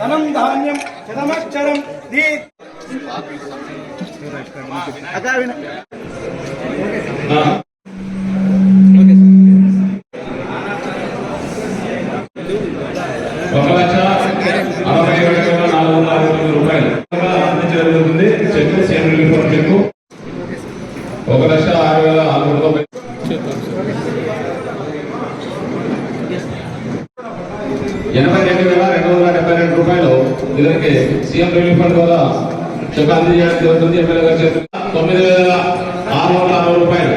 ధనం ధాన్యం చదమక్షరం ఒక లక్ష అరవై ఏడు వేల నాలుగు వందల అరవై తొమ్మిది రూపాయలు అందించడం జరుగుతుంది cheque CM relief fund cheque ఒక లక్ష ఆరు వేల నాలుగు వందల తొంభై ఎనభై రెండు వేల రెండు వందల డెబ్బై రెండు రూపాయలు ఇద్దరికి సీఎం రిలీఫ్ ఫండ్ ద్వారా గాంధీ జయంతి జరుగుతుంది ఎమ్మెల్యే గారు చేతుల తొమ్మిది వేల ఆరు వందల అరవై రూపాయలు.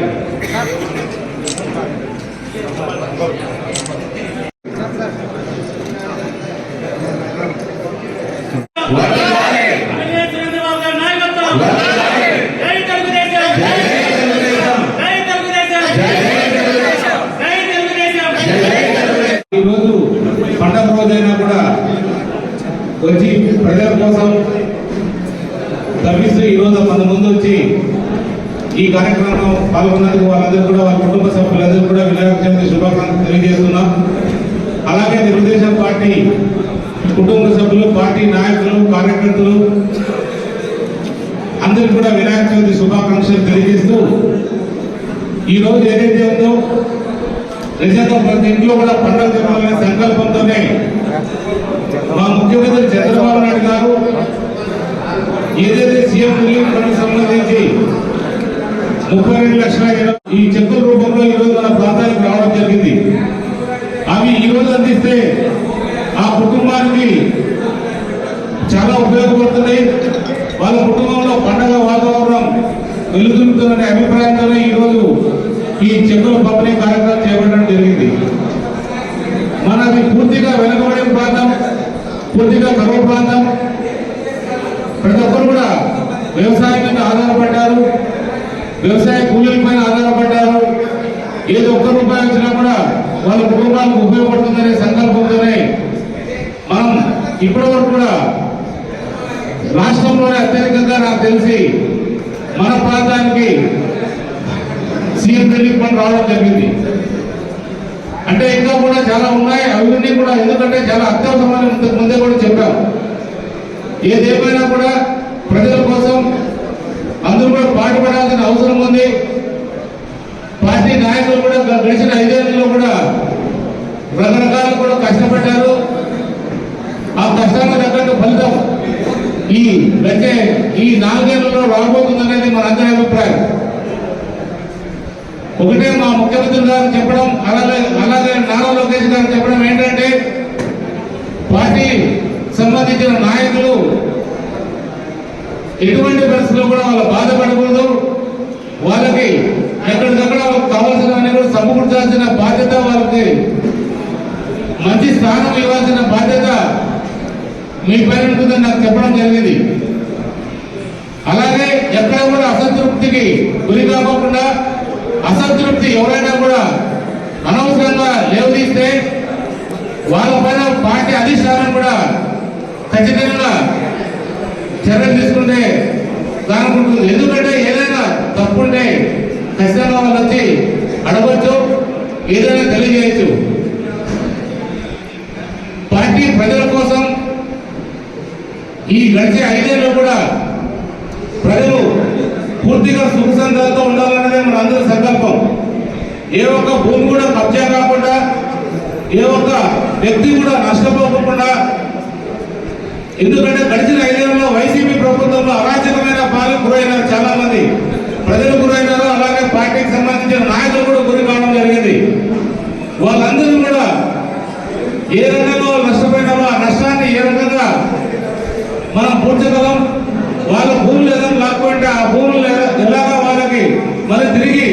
ఈరోజు పండగ రోజైనా కూడా వచ్చి ప్రజల కోసం తప్పిస్తూ ఈరోజు మన ముందు వచ్చి ఈ కార్యక్రమంలో పాల్గొన్నందుకు వాళ్ళందరూ కూడా వాళ్ళ కుటుంబ సభ్యులందరూ కూడా వినాయక చవితి శుభాకాంక్షలు తెలియజేస్తున్నాం. అలాగే తెలుగుదేశం పార్టీ కుటుంబ సభ్యులు పార్టీ నాయకులు కార్యకర్తలు అందరూ కూడా వినాయక చవితి శుభాకాంక్షలు తెలియజేస్తూ ఈ రోజు ఏదైతే ఉందో నిజంగా ప్రతి ఇంట్లో కూడా పండుగ జరగాలనే సంకల్పంతోనే మా ముఖ్యమంత్రి చంద్రబాబు నాయుడు గారు ఏదైతే సీఎం రిలీఫ్ ఫండ్ సంబంధించి ముప్పై రెండు లక్షల ఈ చెక్కుల రూపంలో ఈ రోజు మన ప్రాంతానికి రావడం జరిగింది. అవి ఈ రోజు అందిస్తే ఆ కుటుంబానికి చాలా ఉపయోగపడుతున్నాయి. వాళ్ళ కుటుంబంలో పండగ వాతావరణం వెలుగుతుందనే అభిప్రాయంతోనే ఈ రోజు ఈ చెక్కుల పంపిణీ కార్యక్రమం చేపట్టడం జరిగింది. మనది పూర్తిగా వెనుకబడిన ప్రాంతం పూర్తిగా కరువు ప్రాంతం. ప్రతి ఒక్కరు కూడా వ్యవసాయం మీద ఆధారపడ్డారు. వ్యవసాయ కూలీల పైన ఆధారపడ్డారు. ఏదో ఒక్క రూపాయి వచ్చినా కూడా వాళ్ళ కుటుంబాలకు ఉపయోగపడుతుందనే సంకల్పంతోనే మనం ఇప్పటి వరకు కూడా రాష్ట్రంలోనే అత్యధికంగా నాకు తెలిసి మన ప్రాంతానికి సీఎం రిలీఫ్ ఫండ్ రావడం జరిగింది. అంటే ఇంకా కూడా చాలా ఉన్నాయి. అవన్నీ కూడా ఎందుకంటే చాలా అత్యవసరమని ముందే కూడా చెప్పాం. ఏదేమైనా కూడా ప్రజల కోసం అందరూ కూడా పాటుపడాల్సిన అవసరం ఉంది. పార్టీ నాయకులు కూడా గడిచిన ఐదేళ్ళలో కూడా రకరకాల కూడా కష్టపడ్డారు. ఆ కష్టానికి తగ్గట్టు ఫలితం ఈ వచ్చే ఈ నాలుగేళ్ళలో రాబోతుందనేది మనందరి అభిప్రాయం. ఒకటే మా ముఖ్యమంత్రి గారు చెప్పడం అలాగే అలాగే నారా లోకేష్ గారు చెప్పడం ఏంటంటే పార్టీ సంబంధించిన నాయకులు ఎటువంటి పరిస్థితుల్లో కూడా వాళ్ళు బాధపడకూడదు. వాళ్ళకి ఎక్కడికక్కడ వాళ్ళకి కావాల్సినవన్నీ కూడా సమకూర్చాల్సిన బాధ్యత వాళ్ళకి. మంచి స్థానం ఇవ్వాల్సిన బాధ్యత మీ పైన ఉంటుందని నాకు చెప్పడం జరిగింది. అలాగే ఎక్కడ కూడా అసంతృప్తికి గురి కాకుండా అసంతృప్తి ఎవరైనా కూడా అనవసరంగా లేవదీస్తే వాళ్ళ పైన పార్టీ అధిష్టానం కూడా ఖచ్చితంగా చర్యలు తీసుకుంటే దానికి ఉంటుంది ఎందుకంటే ఏదైనా తప్పుంటే ఖచ్చితంగా వాళ్ళు వచ్చి అడగచ్చు ఏదైనా తెలియజేయచ్చు. పార్టీ ప్రజల కోసం ఈ గడిచే ఐదేళ్ళు కూడా ప్రజలు పూర్తిగా సుఖ సంతాలతో ఉండాలన్నదే మన అందరి సంకల్పం. ఏ ఒక్క భూమి కూడా కబ్జా కాకుండా ఏ ఒక్క వ్యక్తి కూడా నష్టపోకుండా ఎందుకంటే గడిచిన ఐదేళ్ళలో వైసీపీ ప్రభుత్వంలో అరాచకమైన పాలన గురైనారు చాలా మంది ప్రజలు గురైనారు అలాగే పార్టీకి సంబంధించిన నాయకులు కూడా గురి కావడం జరిగింది. వాళ్ళందరూ కూడా ఏ రంగంలో నష్టపోయినారో ఆ నష్టాన్ని ఏ రకంగా మనం పూడ్చగలం వాళ్ళ భూములు ఏదైనా లాక్కుంటే ఆ భూములు ఎలాగా వాళ్ళకి మళ్ళీ తిరిగి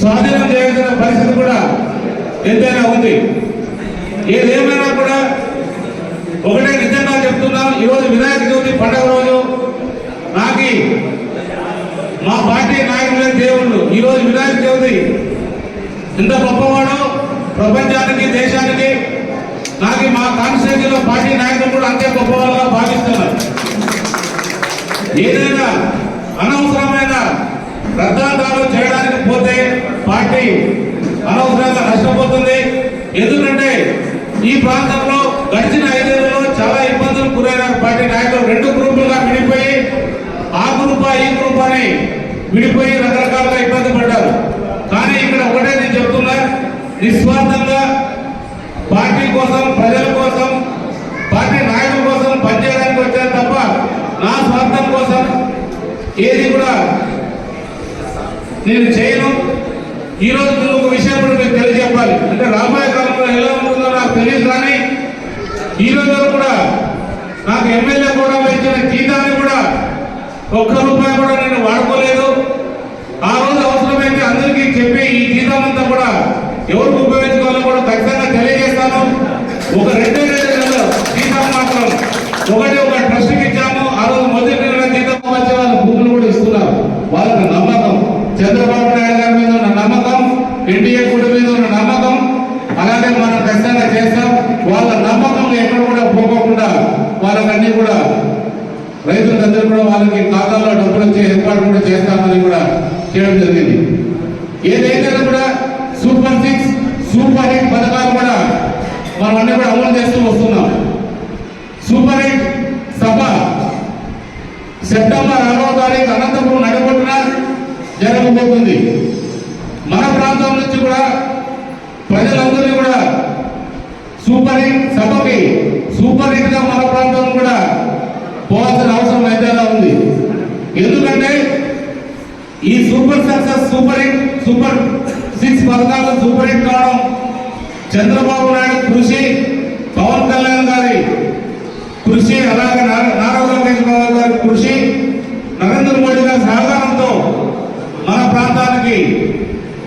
స్వాధీనం చేయాల్సిన పరిస్థితి కూడా ఎంతైనా ఉంది. ఏదేమైనా కూడా ఒకటే నిజంగా చెప్తున్నాం ఈరోజు వినాయక చవితి పండుగ రోజు నాకు మా పార్టీ నాయకులైన దేవుళ్ళు. ఈరోజు వినాయక చవితి. ఇంత గొప్పవాడు ప్రపంచానికి దేశానికి నాకు మా కాన్స్టిట్యూన్సీలో పార్టీ నాయకులు కూడా అంతే గొప్పవాళ్ళుగా భావిస్తున్నారు. ఏదైనా అనవసరమైన రద్దాంతాలు చేయడానికి పోతే పార్టీ అనవసరంగా నష్టపోతుంది. ఎందుకంటే ఈ ప్రాంతంలో గడిచిన ఐదేళ్ళలో గురైన పార్టీ నాయకులు రెండు గ్రూపులుగా విడిపోయి ఆ గ్రూప్ ఈ గ్రూప్ అని విడిపోయి రకరకాలుగా ఇబ్బంది పడ్డారు. కానీ ఇక్కడ ఒకటే నేను చెప్తున్నా నిస్వార్థంగా పార్టీ కోసం ప్రజల కోసం పార్టీ నాయకుల కోసం పనిచేయడానికి వచ్చారు తప్ప నా స్వార్థం కోసం ఏది కూడా నేను చేయను. ఈరోజు ఒక విషయం కూడా మీకు తెలియజెప్పాలి. అంటే రాబోయే కాలంలో ఎలా ఉంటుందో నాకు తెలియదు కానీ ఈరోజు నాకు ఎమ్మెల్యే కూడా ఇచ్చిన జీతాన్ని కూడా ఒక్క రూపాయి కూడా నేను వాడుకోలేదు. ఆ రోజు అవసరమైతే అందరికీ చెప్పి ఈ జీతం అంతా కూడా ఎవరికి ఉపయోగించుకోవాలో కూడా ఖచ్చితంగా తెలియజేస్తాను. ఒక రెండే రెండు నెలలు జీతం మాత్రం ఒకటి ఒక ట్రస్ట్కి ఇచ్చాము. ఆ రోజు మొదటి నెల జీతం వచ్చే వాళ్ళ భూములు కూడా ఇస్తున్నారు. వాళ్ళకి నమ్మకం. చంద్రబాబు నాయుడు గారి మీద ఉన్న నమ్మకం ఎన్డీఏ కూడా మీద ఉన్న నమ్మకం అలాగే మనం ఖచ్చితంగా చేస్తాం వాళ్ళ నమ్మకం ఎక్కడ కూడా పోకోకుండా వాళ్ళకన్నీ కూడా రైతులందరూ కూడా వాళ్ళకి ఖాతాల్లో డబ్బులు వచ్చే ఏర్పాటు కూడా చేస్తామని కూడా చేయడం జరిగింది. ఏదైతే కూడా సూపర్ సిక్స్ సూపర్ హిట్ పథకాలు కూడా మనం కూడా అమలు చేస్తూ వస్తున్నాం. సూపర్ హిట్ సభ సెప్టెంబర్ ఆరవ తారీఖు అనంతపురం నడగొట్టున జరగబోతుంది. మన ప్రాంతం నుంచి కూడా ప్రజలందరినీ కూడా సూపర్ హిట్ సభకి సూపర్ హిట్గా మన ప్రాంతం కూడా పోవాల్సిన అవసరం అయితే ఉంది. ఎందుకంటే ఈ super success super hit super six పథకాలు సూపర్ హిట్ కావడం చంద్రబాబు నాయుడు కృషి పవన్ కళ్యాణ్ గారి కృషి అలాగే నారా నారా లోకేష్ బాబు గారి కృషి నరేంద్ర మోడీ గారి సహకారంతో మన ప్రాంతానికి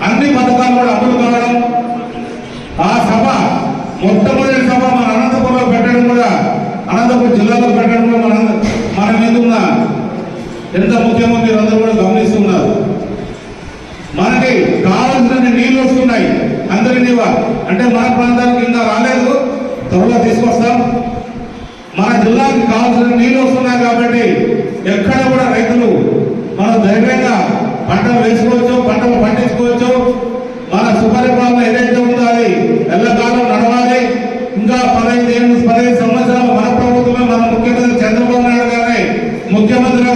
అన్ని పథకాలు కూడా అమలు కావడం ఆ సభ మొట్టమొదటి సభ మన అనంతపురంలో పెట్టడం కూడా అనంతపురం జిల్లాలో పెట్టడం మన మన మీద ఉన్న ఎంత ముఖ్యమో మీరు అందరూ కూడా గమనిస్తున్నారు. మనకి కావాల్సిన నీళ్ళు వస్తున్నాయి. అందరినీ అంటే మన ప్రాంతానికి ఇంకా రాలేదు. త్వరగా తీసుకొస్తాం. మన జిల్లాకి కావాల్సిన నీళ్ళు వస్తున్నాయి కాబట్టి ఎక్కడ కూడా రైతులు మనం ధైర్యంగా పంటలు వేసుకోవచ్చు పంటలు పండించుకోవచ్చు. మన సుపరిపాలన ఏదైతే ఉందో అది ఎల్లకాలం నడవాలి. ఇంకా పదహైదు ఏళ్ళు ముఖ్యమంత్రి